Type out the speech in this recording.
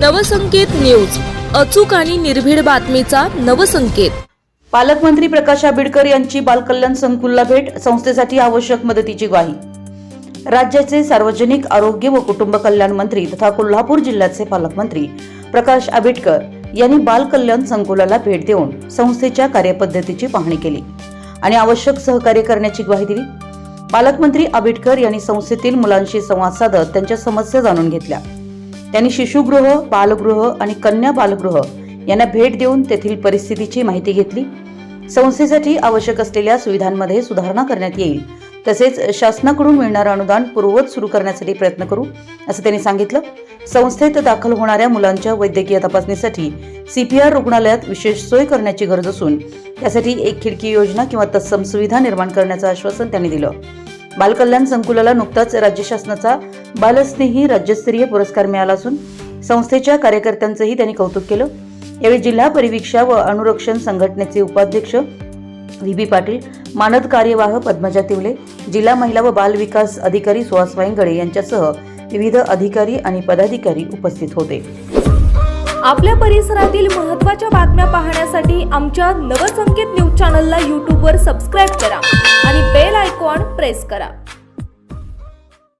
Navsanket news. अचूक आणि निर्भीड बातमीचा नवसंकेत. पालकमंत्री प्रकाश आंबेडकर यांची बालकल्याण संकुलला भेट संस्थेसाठी आवश्यक मदतीची ग्वाही. राज्याचे सार्वजनिक आरोग्य व कुटुंब कल्याण मंत्री तथा कोल्हापूर जिल्ह्याचे पालकमंत्री प्रकाश आंबेडकर यांनी बालकल्याण संकुलाला भेट देऊन संस्थेच्या कार्यपद्धतीची पाहणी केली आणि आवश्यक सहकार्य करण्याची ग्वाही दिली. पालकमंत्री आंबेडकर यांनी संस्थेतील मुलांशी संवाद साधत त्यांच्या समस्या जाणून घेतल्या. त्यांनी शिशुगृह बालगृह आणि कन्या बालगृह यांना भेट देऊन तेथील परिस्थितीची माहिती घेतली. संस्थेसाठी आवश्यक असलेल्या सुविधांमध्ये सुधारणा करण्यात येईल. तसेच शासनाकडून मिळणारं अनुदान पूर्ववत सुरू करण्यासाठी प्रयत्न करू असं त्यांनी सांगितलं. संस्थेत दाखल होणाऱ्या मुलांच्या वैद्यकीय तपासणीसाठी सीपीआर रुग्णालयात विशेष सोय करण्याची गरज असून त्यासाठी एक खिडकी योजना किंवा तत्सम सुविधा निर्माण करण्याचं आश्वासन त्यांनी दिलं. बालकल्याण संकुलाला नुकताच राज्य शासनाचा बालस्नेही राज्यस्तरीय पुरस्कार मिळाला असून संस्थेच्या कार्यकर्त्यांचंही त्यांनी कौतुक केलं. यावेळी जिल्हा परिवीक्षा व अनुरक्षण संघटनेचे उपाध्यक्ष व्ही बी पाटील मानद कार्यवाह पद्मजा तिवले जिल्हा महिला व बाल विकास अधिकारी सुहास वायंगडे यांच्यासह विविध अधिकारी आणि पदाधिकारी उपस्थित होते. आपल्या परिसरातील महत्त्वाच्या बातम्या पाहण्यासाठी आमच्या नवसंकेत न्यूज चॅनलला यूट्यूबवर सबस्क्राईब करा आणि बेल आयकॉन प्रेस करा.